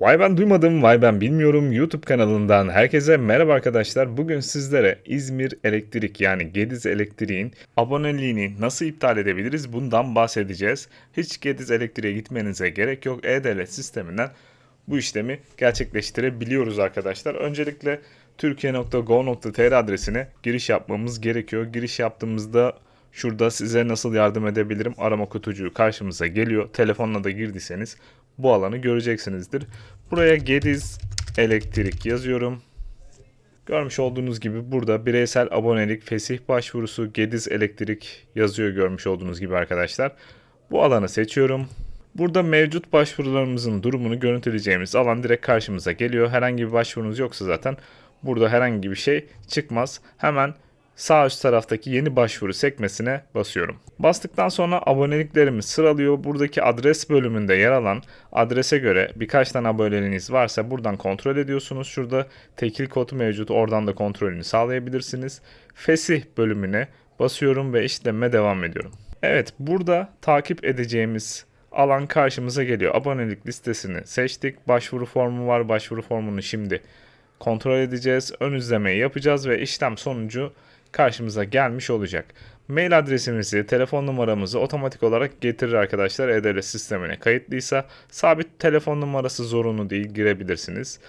Vay ben duymadım, vay ben bilmiyorum YouTube kanalından herkese merhaba arkadaşlar. Bugün sizlere İzmir Elektrik yani Gediz Elektrik'in aboneliğini nasıl iptal edebiliriz bundan bahsedeceğiz. Hiç Gediz Elektrik'e gitmenize gerek yok. E-Devlet sisteminden bu işlemi gerçekleştirebiliyoruz arkadaşlar. Öncelikle türkiye.go.tr adresine giriş yapmamız gerekiyor. Giriş yaptığımızda şurada size nasıl yardım edebilirim arama kutucuğu karşımıza geliyor. Telefonla da girdiyseniz bu alanı göreceksinizdir. Buraya Gediz Elektrik yazıyorum. Görmüş olduğunuz gibi burada bireysel abonelik, fesih başvurusu, Gediz Elektrik yazıyor görmüş olduğunuz gibi arkadaşlar. Bu alanı seçiyorum. Burada mevcut başvurularımızın durumunu görüntüleyeceğimiz alan direkt karşımıza geliyor. Herhangi bir başvurunuz yoksa zaten burada herhangi bir şey çıkmaz. Hemen sağ üst taraftaki yeni başvuru sekmesine basıyorum. Bastıktan sonra aboneliklerimi sıralıyor. Buradaki adres bölümünde yer alan adrese göre birkaç tane aboneliğiniz varsa buradan kontrol ediyorsunuz. Şurada tekil kodu mevcut. Oradan da kontrolünü sağlayabilirsiniz. Fesih bölümüne basıyorum ve işleme devam ediyorum. Evet burada takip edeceğimiz alan karşımıza geliyor. Abonelik listesini seçtik. Başvuru formu var. Başvuru formunu şimdi kontrol edeceğiz. Ön izlemeyi yapacağız ve işlem sonucu karşımıza gelmiş olacak. Mail adresimizi, telefon numaramızı otomatik olarak getirir arkadaşlar E-Devlet sistemine kayıtlıysa. Sabit telefon numarası zorunlu değil girebilirsiniz.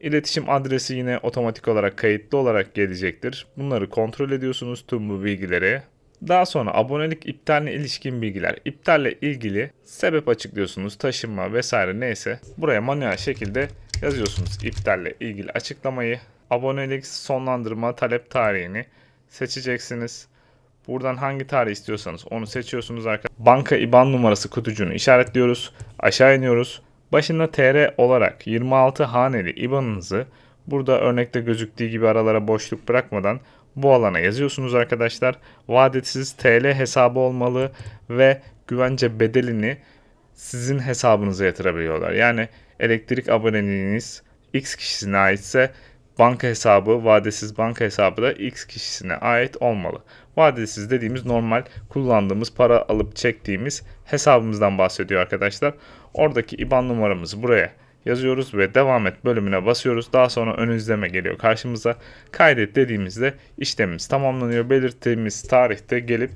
İletişim adresi yine otomatik olarak kayıtlı olarak gelecektir. Bunları kontrol ediyorsunuz tüm bu bilgileri. Daha sonra abonelik iptaline ilişkin bilgiler. İptalle ilgili sebep açıklıyorsunuz, taşınma vesaire neyse. Buraya manuel şekilde yazıyorsunuz iptalle ilgili açıklamayı. Abonelik sonlandırma talep tarihini seçeceksiniz. Buradan hangi tarih istiyorsanız onu seçiyorsunuz arkadaşlar. Banka IBAN numarası kutucuğunu işaretliyoruz. Aşağı iniyoruz. Başında TR olarak 26 haneli IBAN'ınızı burada örnekte gözüktüğü gibi aralara boşluk bırakmadan bu alana yazıyorsunuz arkadaşlar. Vadesiz TL hesabı olmalı ve güvence bedelini sizin hesabınıza yatırabiliyorlar. Yani elektrik aboneliğiniz X kişisine aitse banka hesabı, vadesiz banka hesabı da X kişisine ait olmalı. Vadesiz dediğimiz normal kullandığımız para alıp çektiğimiz hesabımızdan bahsediyor arkadaşlar. Oradaki IBAN numaramızı buraya yazıyoruz ve devam et bölümüne basıyoruz. Daha sonra ön izleme geliyor karşımıza. Kaydet dediğimizde işlemimiz tamamlanıyor. Belirttiğimiz tarihte gelip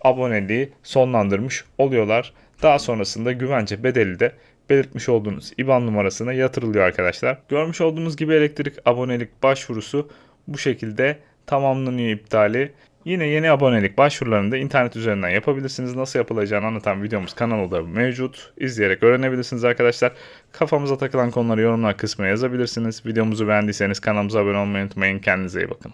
aboneliği sonlandırmış oluyorlar. Daha sonrasında güvence bedeli de belirtmiş olduğunuz IBAN numarasına yatırılıyor arkadaşlar. Görmüş olduğunuz gibi elektrik abonelik başvurusu bu şekilde tamamlanıyor iptali. Yine yeni abonelik başvurularını da internet üzerinden yapabilirsiniz. Nasıl yapılacağını anlatan videomuz kanalda mevcut. İzleyerek öğrenebilirsiniz arkadaşlar. Kafamıza takılan konuları yorumlar kısmına yazabilirsiniz. Videomuzu beğendiyseniz kanalımıza abone olmayı unutmayın. Kendinize iyi bakın.